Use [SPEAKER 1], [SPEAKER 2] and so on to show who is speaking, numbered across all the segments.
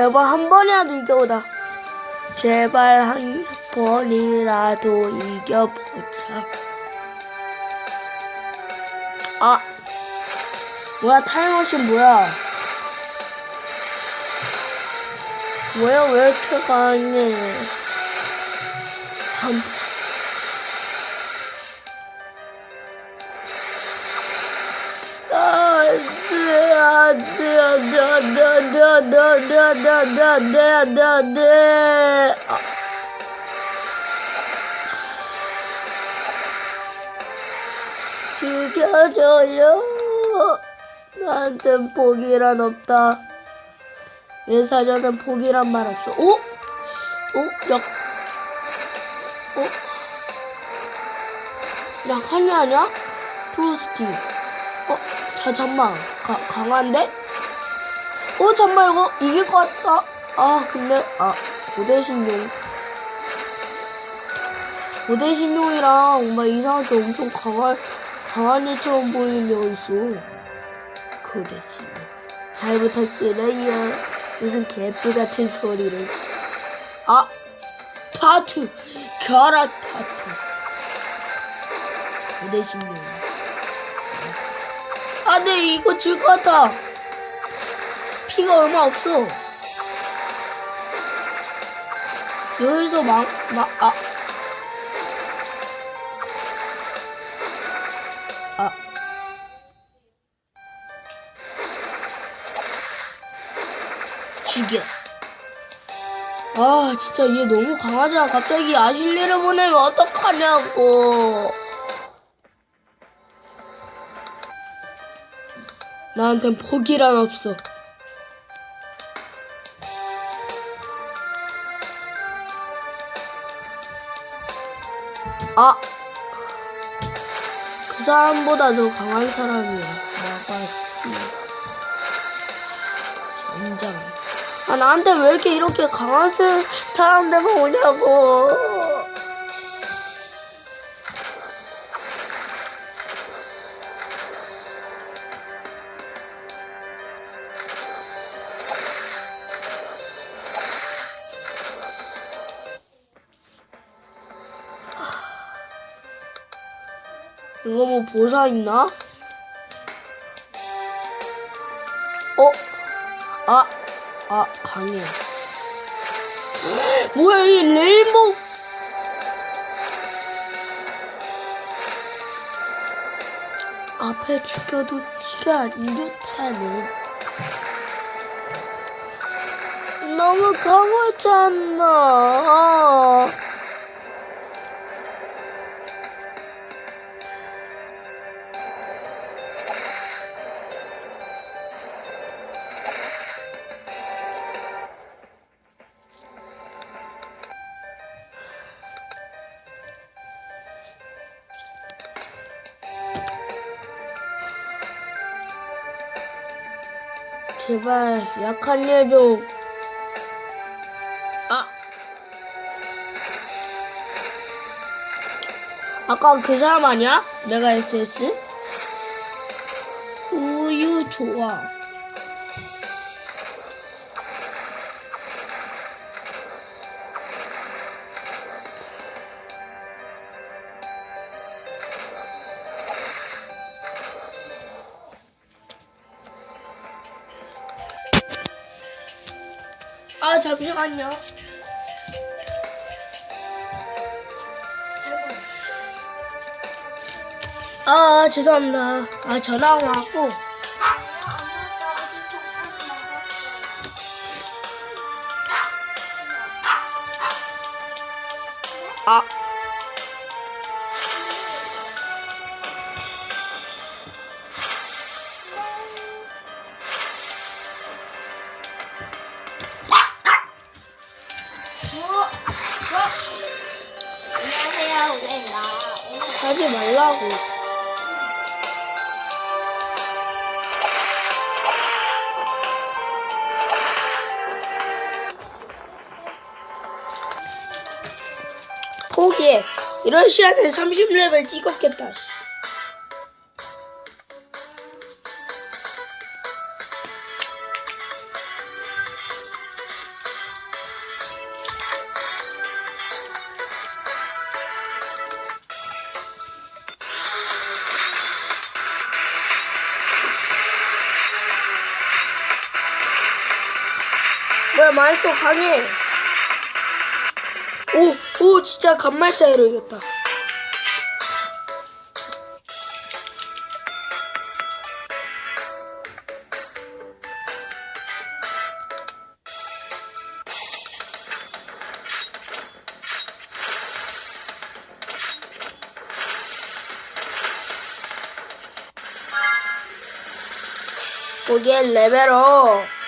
[SPEAKER 1] 제발 한 번이라도 이겨보자. 제발 한 번이라도 이겨보자. 아, 뭐야 타임머신 뭐야? 뭐야 왜 이렇게 강해? 한 네네네네네네네 아. 죽여줘요 나한텐 복이란 없다 내 사전엔 복이란 말 없어 어? 오? 역 오? 약한이 아니야? 프로스티 어? 잠깐만 가, 강한데? 어, 잠만, 이거 이길 것 같다. 아, 근데, 아, 고대신용. 고대신용이랑 막 이상하게 엄청 강한, 강한 애처럼 보이는 애 있어. 고대신용. 잘 부탁드려요. 무슨 개뿔 같은 소리를. 아, 타투. 결합 타투. 고대신용. 아, 네, 이거 질것 같아. 피가 얼마 없어. 여기서 막, 막, 아. 아. 죽여. 아, 진짜 얘 너무 강하잖아. 갑자기 아실리를 보내면 어떡하냐고. 나한텐 포기란 없어. 아! 그 사람보다 더 강한 사람이야. 나가씨. 젠장. 아, 나한테 왜 이렇게 이렇게 강한 사람들만 오냐고. 보사 있나? 어? 아, 아, 강해. 뭐야, 이 레인보우. 앞에 죽여도 티가 안 좋다네. 너무 강하잖아. 제발 약한 애 좀. 아. 아까 그 사람 아니야? 내가 SS? 우유 좋아. 잠시만요. 아 죄송합니다. 아 전화 왔고.
[SPEAKER 2] 안녕하세요, 우재입니다. 오늘
[SPEAKER 1] 하지 말라고. 포기해. 이런 시간에 30레벨 찍었겠다. 씨. 진짜 맛있어 강해. 오, 오 진짜 간말짜리로 이겼다. 거기에 레벨업.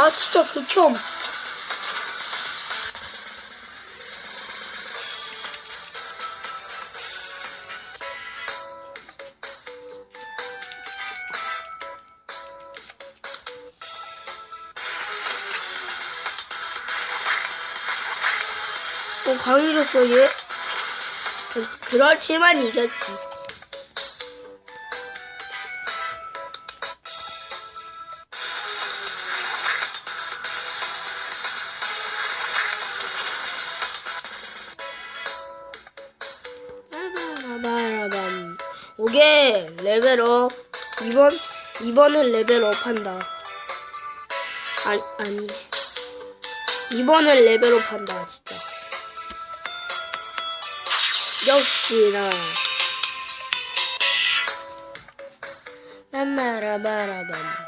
[SPEAKER 1] 아 진짜 극혐. 또 강해졌어 얘. 그- 그렇지만 이겼지. 2번 2번은 레벨업 한다. 아, 아니 아니 2번은 레벨업 한다 진짜. 역시나 난 말아봐라 봐.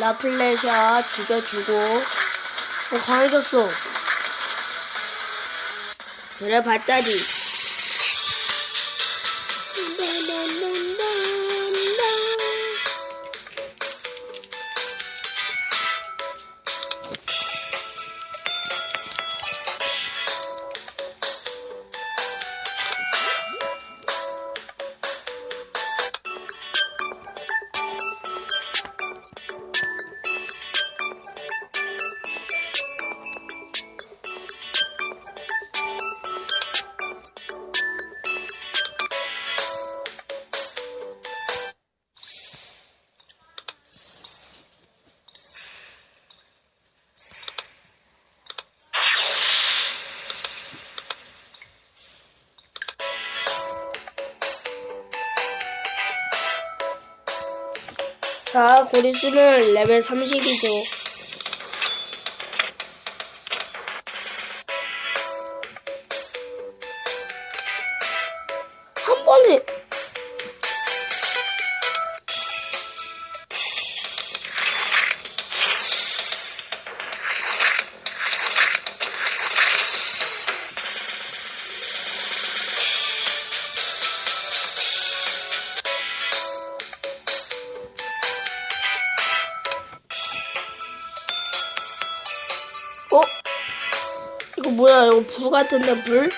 [SPEAKER 1] 라플레샤 죽여주고. 어 강해졌어. 그래 봤자지 자, 곧 있으면 레벨 30이죠. 뭐야? 이거 불 같은데 불?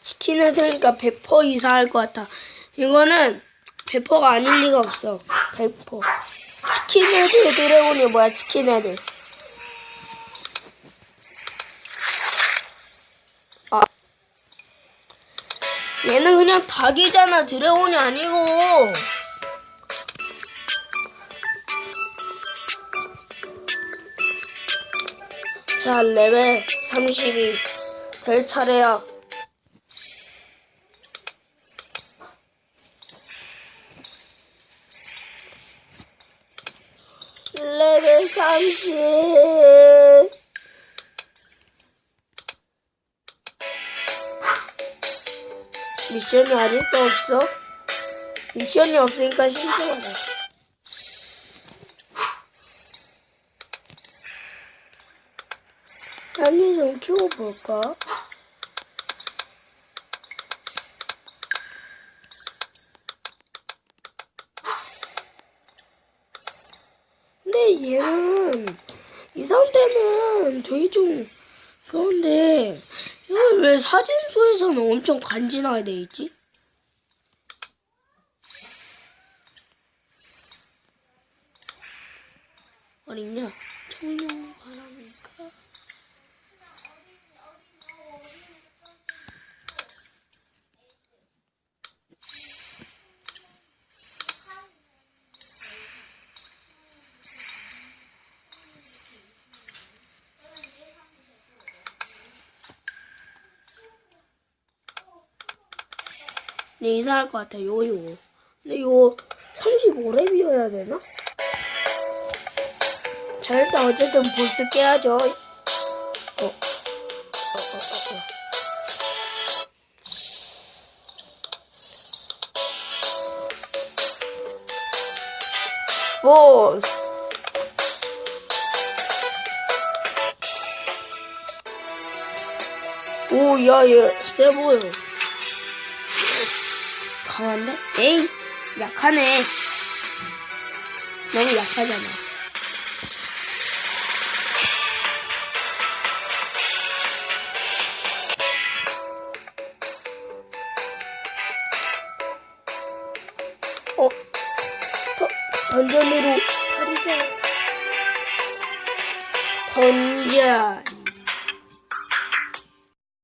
[SPEAKER 1] 치킨 헤드니까 100% 이상 할 것 같아. 이거는 100%가 아닐 리가 없어. 100%. 치킨 헤드 드래곤이 뭐야? 치킨 헤드. 아. 얘는 그냥 닭이잖아. 드래곤이 아니고. 자, 레벨 32. 될 차례야. 레벨 30. 미션이 아직도 없어? 미션이 없으니까 심심하다. 한이 좀 키워볼까? 근데 얘는 이 상태는 되게 좀 그런데 이걸 왜 사진소에서는 엄청 간지나게 돼 있지? 어딨냐? 청룡 바람일까? 네, 이사할 것 같아, 요, 요. 근데 요, 35렙이어야 되나? 자, 일단 어쨌든 보스 깨야죠. 어. 어, 어, 어, 어. 보스! 오, 야, 얘, 세 보여. 강한데? 에이, 약하네. 너무 약하잖아. 어, 더, 던전으로 탈이자. 던전.